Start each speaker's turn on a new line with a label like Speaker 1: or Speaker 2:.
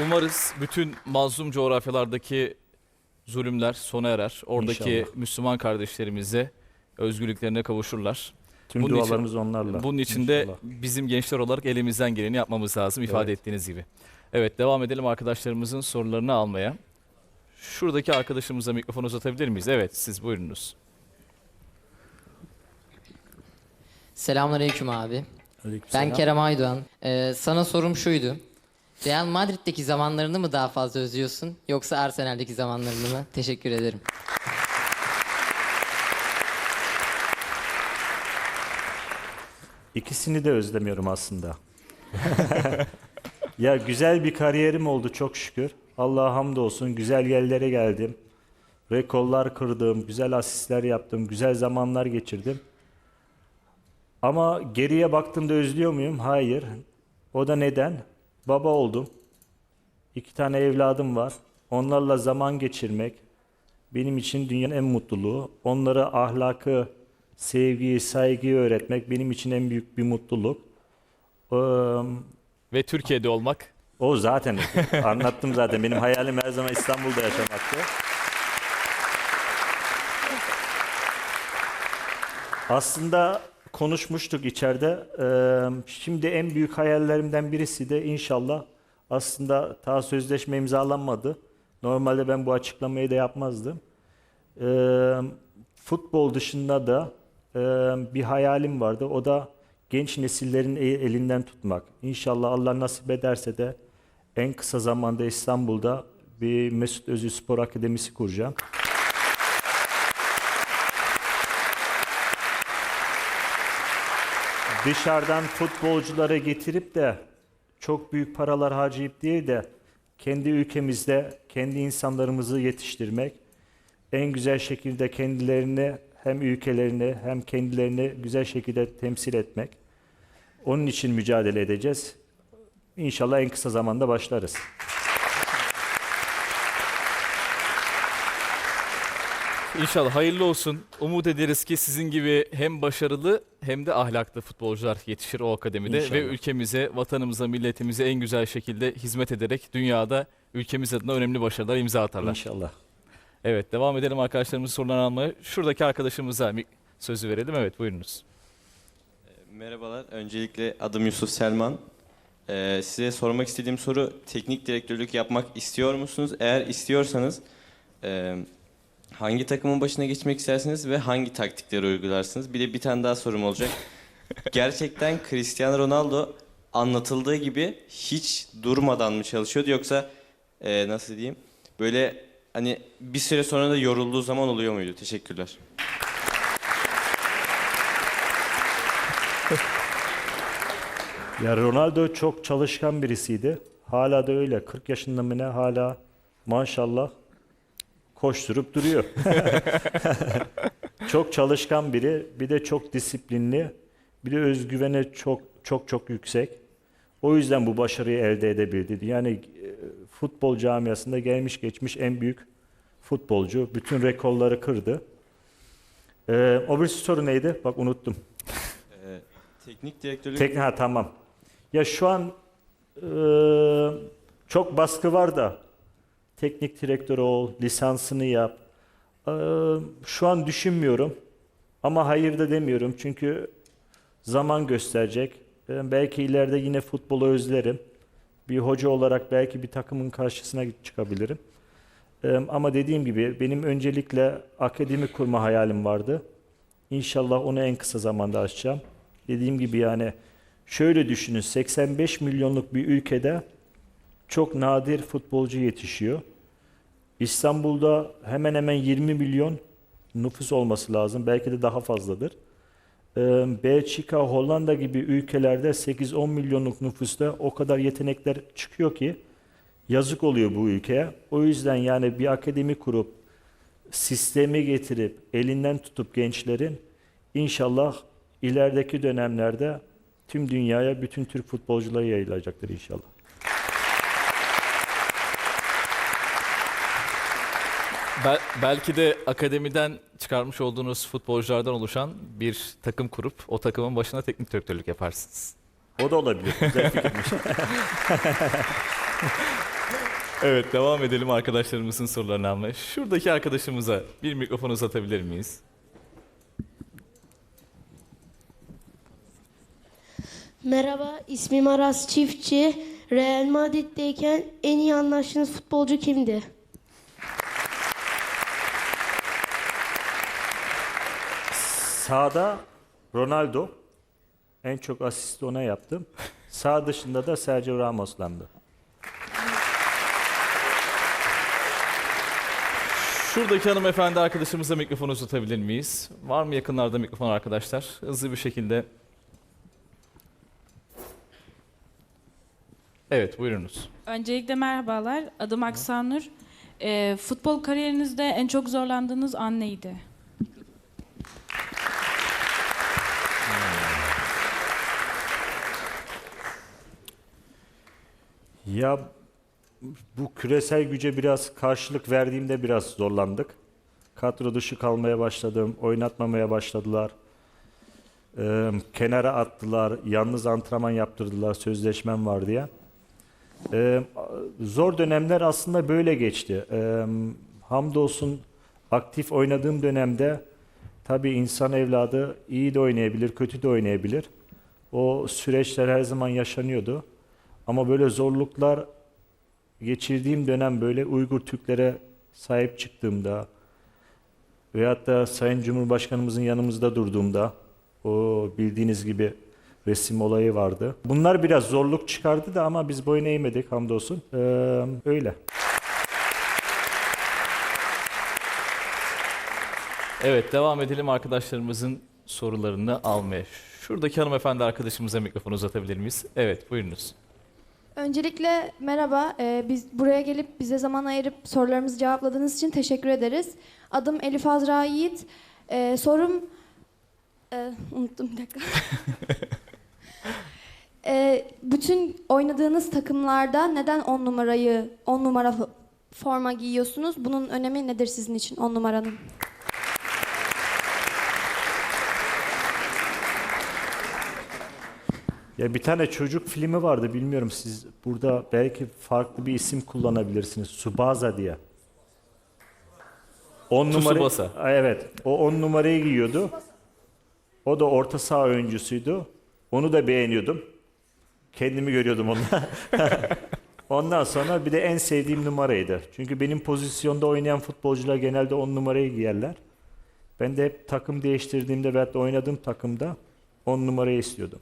Speaker 1: Umarız bütün mazlum coğrafyalardaki zulümler sona erer. Oradaki
Speaker 2: İnşallah.
Speaker 1: Müslüman kardeşlerimize özgürlüklerine kavuşurlar.
Speaker 2: Tüm
Speaker 1: Bunun için-
Speaker 2: dualarımız onlarla.
Speaker 1: Bunun için de
Speaker 2: İnşallah.
Speaker 1: bizim gençler olarak elimizden geleni yapmamız lazım ifade
Speaker 2: Evet.
Speaker 1: ettiğiniz gibi. Evet devam edelim arkadaşlarımızın sorularını almaya. Şuradaki arkadaşımıza mikrofon uzatabilir miyiz? Evet siz buyurunuz.
Speaker 3: Selamünaleyküm abi.
Speaker 2: Aleykümselam.
Speaker 3: Ben Kerem Aydoğan. Ee, sana sorum şuydu. Real Madrid'deki zamanlarını mı daha fazla özlüyorsun yoksa Arsenal'deki zamanlarını mı? Teşekkür ederim.
Speaker 2: İkisini de özlemiyorum aslında. ya güzel bir kariyerim oldu çok şükür. Allah'a hamdolsun güzel yerlere geldim. Rekorlar kırdım, güzel asistler yaptım, güzel zamanlar geçirdim. Ama geriye baktığımda özlüyor muyum? Hayır. O da neden? Baba oldum. İki tane evladım var. Onlarla zaman geçirmek benim için dünyanın en mutluluğu. Onlara ahlakı, sevgiyi, saygıyı öğretmek benim için en büyük bir mutluluk. Ee,
Speaker 1: Ve Türkiye'de olmak.
Speaker 2: o zaten anlattım zaten. Benim hayalim her zaman İstanbul'da yaşamaktı. Aslında konuşmuştuk içeride. Ee, şimdi en büyük hayallerimden birisi de inşallah aslında ta sözleşme imzalanmadı. Normalde ben bu açıklamayı da yapmazdım. Ee, futbol dışında da e, bir hayalim vardı. O da genç nesillerin e- elinden tutmak. İnşallah Allah nasip ederse de en kısa zamanda İstanbul'da bir Mesut Özil Spor Akademisi kuracağım. Dışarıdan futbolculara getirip de çok büyük paralar harcayıp değil de kendi ülkemizde kendi insanlarımızı yetiştirmek, en güzel şekilde kendilerini hem ülkelerini hem kendilerini güzel şekilde temsil etmek. Onun için mücadele edeceğiz. İnşallah en kısa zamanda başlarız.
Speaker 1: İnşallah hayırlı olsun. Umut ederiz ki sizin gibi hem başarılı hem de ahlaklı futbolcular yetişir o akademide
Speaker 2: İnşallah.
Speaker 1: ve ülkemize, vatanımıza, milletimize en güzel şekilde hizmet ederek dünyada ülkemiz adına önemli başarılar imza atarlar.
Speaker 2: İnşallah.
Speaker 1: Evet devam edelim arkadaşlarımızın sorularını almaya. Şuradaki arkadaşımıza sözü verelim. Evet buyurunuz.
Speaker 4: Merhabalar. Öncelikle adım Yusuf Selman. Ee, size sormak istediğim soru teknik direktörlük yapmak istiyor musunuz? Eğer istiyorsanız e, hangi takımın başına geçmek istersiniz ve hangi taktikleri uygularsınız? Bir de bir tane daha sorum olacak. Gerçekten Cristiano Ronaldo anlatıldığı gibi hiç durmadan mı çalışıyordu yoksa e, nasıl diyeyim? Böyle hani bir süre sonra da yorulduğu zaman oluyor muydu? Teşekkürler.
Speaker 2: Ya Ronaldo çok çalışkan birisiydi. Hala da öyle. 40 yaşında mı ne hala maşallah koşturup duruyor. çok çalışkan biri, bir de çok disiplinli, bir de özgüveni çok çok çok yüksek. O yüzden bu başarıyı elde edebildi. Yani e, futbol camiasında gelmiş geçmiş en büyük futbolcu. Bütün rekorları kırdı. Ee, o bir soru neydi? Bak unuttum.
Speaker 4: Ee, teknik direktörlük
Speaker 2: Tek, ha tamam. Ya şu an e, çok baskı var da teknik direktör ol, lisansını yap. E, şu an düşünmüyorum ama hayır da demiyorum çünkü zaman gösterecek. Ben belki ileride yine futbolu özlerim. Bir hoca olarak belki bir takımın karşısına çıkabilirim. E, ama dediğim gibi benim öncelikle akademi kurma hayalim vardı. İnşallah onu en kısa zamanda açacağım. Dediğim gibi yani şöyle düşünün 85 milyonluk bir ülkede çok nadir futbolcu yetişiyor. İstanbul'da hemen hemen 20 milyon nüfus olması lazım. Belki de daha fazladır. Ee, Belçika, Hollanda gibi ülkelerde 8-10 milyonluk nüfusta o kadar yetenekler çıkıyor ki yazık oluyor bu ülkeye. O yüzden yani bir akademi kurup sistemi getirip elinden tutup gençlerin inşallah ilerideki dönemlerde tüm dünyaya bütün Türk futbolcuları yayılacaktır inşallah.
Speaker 1: Bel- belki de akademiden çıkarmış olduğunuz futbolculardan oluşan bir takım kurup o takımın başına teknik direktörlük yaparsınız.
Speaker 2: O da olabilir. Güzel fikirmiş.
Speaker 1: Evet devam edelim arkadaşlarımızın sorularını almaya. Şuradaki arkadaşımıza bir mikrofon uzatabilir miyiz?
Speaker 5: Merhaba, ismim Aras Çiftçi. Real Madrid'deyken en iyi anlaştığınız futbolcu kimdi?
Speaker 2: Sağda Ronaldo. En çok asist ona yaptım. Sağ dışında da Sergio Ramos'landı.
Speaker 1: Şuradaki hanımefendi arkadaşımıza mikrofon uzatabilir miyiz? Var mı yakınlarda mikrofon arkadaşlar? Hızlı bir şekilde. Evet buyurunuz.
Speaker 6: Öncelikle merhabalar. Adım Aksanur. Ee, futbol kariyerinizde en çok zorlandığınız an neydi?
Speaker 2: Ya bu küresel güce biraz karşılık verdiğimde biraz zorlandık. Kadro dışı kalmaya başladım, oynatmamaya başladılar. Ee, kenara attılar, yalnız antrenman yaptırdılar, sözleşmem var diye. Ee, zor dönemler aslında böyle geçti. Ee, hamdolsun aktif oynadığım dönemde tabii insan evladı iyi de oynayabilir, kötü de oynayabilir. O süreçler her zaman yaşanıyordu. Ama böyle zorluklar geçirdiğim dönem böyle Uygur Türklere sahip çıktığımda veyahut da Sayın Cumhurbaşkanımızın yanımızda durduğumda o bildiğiniz gibi resim olayı vardı. Bunlar biraz zorluk çıkardı da ama biz boyun eğmedik hamdolsun. Ee, öyle.
Speaker 1: Evet devam edelim arkadaşlarımızın sorularını almaya. Şuradaki hanımefendi arkadaşımıza mikrofon uzatabilir miyiz? Evet buyurunuz.
Speaker 7: Öncelikle merhaba. Ee, biz buraya gelip bize zaman ayırıp sorularımızı cevapladığınız için teşekkür ederiz. Adım Elif Azra Yiğit. Ee, sorum... Ee, unuttum bir dakika. Ee, bütün oynadığınız takımlarda neden 10 numarayı 10 numara fo- forma giyiyorsunuz? Bunun önemi nedir sizin için 10 numaranın?
Speaker 2: Ya bir tane çocuk filmi vardı bilmiyorum siz burada belki farklı bir isim kullanabilirsiniz. Subaza diye. 10 numara
Speaker 1: Tsubasa.
Speaker 2: Evet. O 10 numarayı giyiyordu. O da orta saha oyuncusuydu. Onu da beğeniyordum. Kendimi görüyordum onunla. Ondan sonra bir de en sevdiğim numaraydı. Çünkü benim pozisyonda oynayan futbolcular genelde 10 numarayı giyerler. Ben de hep takım değiştirdiğimde veyahut da oynadığım takımda 10 numarayı istiyordum.